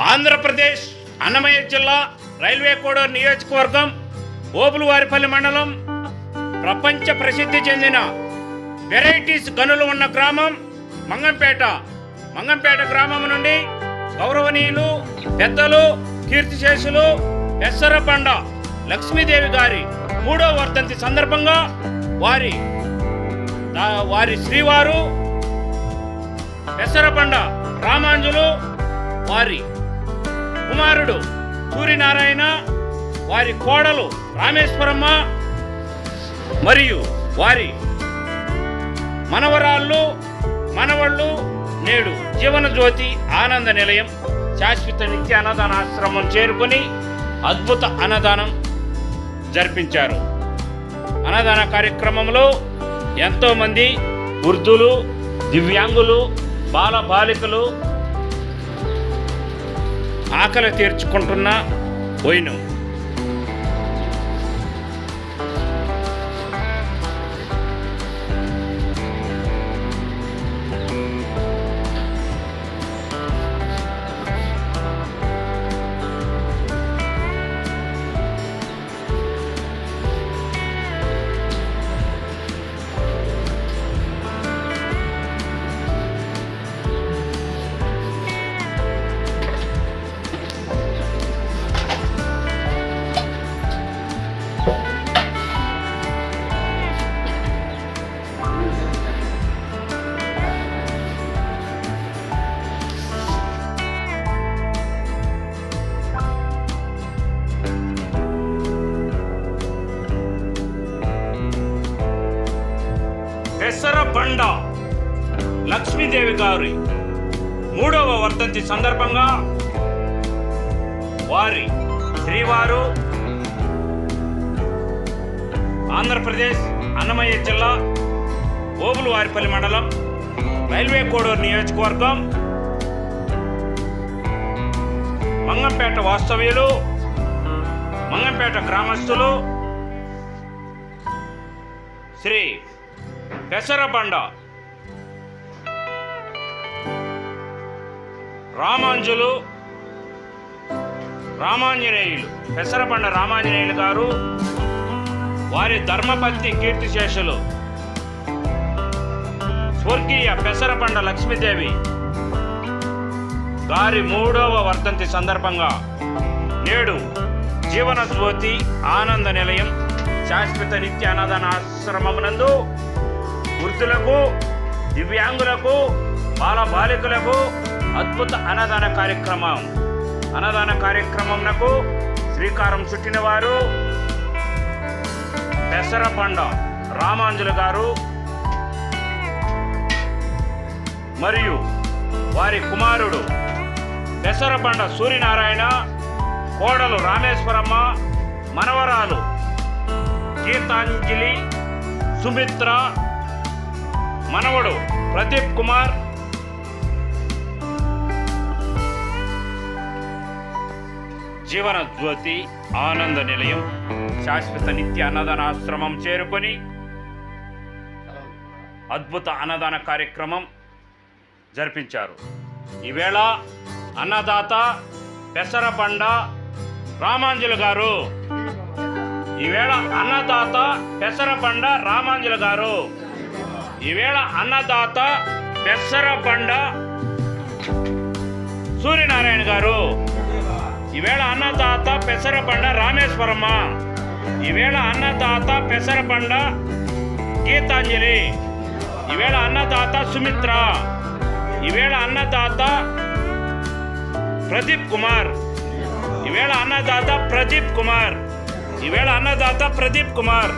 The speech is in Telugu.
ఆంధ్రప్రదేశ్ అన్నమయ్య జిల్లా రైల్వే కోడర్ నియోజకవర్గం ఓపులవారిపల్లి మండలం ప్రపంచ ప్రసిద్ధి చెందిన వెరైటీస్ గనులు ఉన్న గ్రామం మంగంపేట. మంగంపేట గ్రామం నుండి గౌరవనీయులు పెద్దలు కీర్తిశేషులు పెసరబండ లక్ష్మీదేవి గారి మూడో వర్ధంతి సందర్భంగా వారి వారి శ్రీవారు పెసరబండ రామాంజులు వారి కుమారుడు సూర్యనారాయణ వారి కోడలు రామేశ్వరమ్మ మరియు వారి మనవరాళ్ళు మనవళ్ళు నేడు జీవనజ్యోతి ఆనంద నిలయం శాశ్వత నిత్య అన్నదాన ఆశ్రమం చేరుకొని అద్భుత అన్నదానం జరిపించారు. అన్నదాన కార్యక్రమంలో ఎంతోమంది వృద్ధులు దివ్యాంగులు బాల బాలికలు ఆకలి తీర్చుకుంటున్నా. పోయినాం. బండ లక్ష్మీదేవి గారి మూడవ వర్ధంతి సందర్భంగా వారి శ్రీవారు ఆంధ్రప్రదేశ్ అన్నమయ్య జిల్లా ఓబులవారిపల్లి మండలం రైల్వే కోడూరు నియోజకవర్గం మంగంపేట వాస్తవ్యులు మంగంపేట గ్రామస్తులు శ్రీ పెసరబండ రామాంజులు రామాంజనేయులు. పెసరబండ రామాంజనేయులు గారు వారి ధర్మపత్ని కీర్తిశేషులు. స్వర్గీయ పెసరబండ లక్ష్మీదేవి గారి మూడవ వర్ధంతి సందర్భంగా నేడు జీవన జ్యోతి ఆనంద నిలయం శాశ్వత నిత్య అన్నదాన ఆశ్రమమునందు వృద్ధులకు దివ్యాంగులకు బాల బాలికలకు అద్భుత అన్నదాన కార్యక్రమం. అన్నదాన కార్యక్రమంనకు శ్రీకారం చుట్టిన వారు పెసరబండ రామాంజులు గారు మరియు వారి కుమారుడు పెసరబండ సూర్యనారాయణ కోడలు రామేశ్వరమ్మ మనవరాలు గీతాంజలి సుమిత్ర మనవడు ప్రదీప్ కుమార్. జీవన జ్యోతి ఆనంద నిలయం శాశ్వత నిత్య అన్నదానాశ్రమం చేరుకొని అద్భుత అన్నదాన కార్యక్రమం జరిపించారు. ఈవేళ అన్నదాత పెసరబండ రామాంజులు గారు. ఈవేళ అన్నదాత పెసరబండ రామాంజులు గారు. ఈవేళ అన్నదాత పెసరబండ సూర్యనారాయణ గారు ఈవేళ అన్నదాత పెసరబండ రామేశ్వరమ్మ ఈవేళ అన్నదాత పెసరబండ గీతాంజలి ఈవేళ అన్నదాత సుమిత్ర ఈవేళ అన్నదాత ప్రదీప్ కుమార్ ఈవేళ అన్నదాత ప్రదీప్ కుమార్ ఈవేళ అన్నదాత ప్రదీప్ కుమార్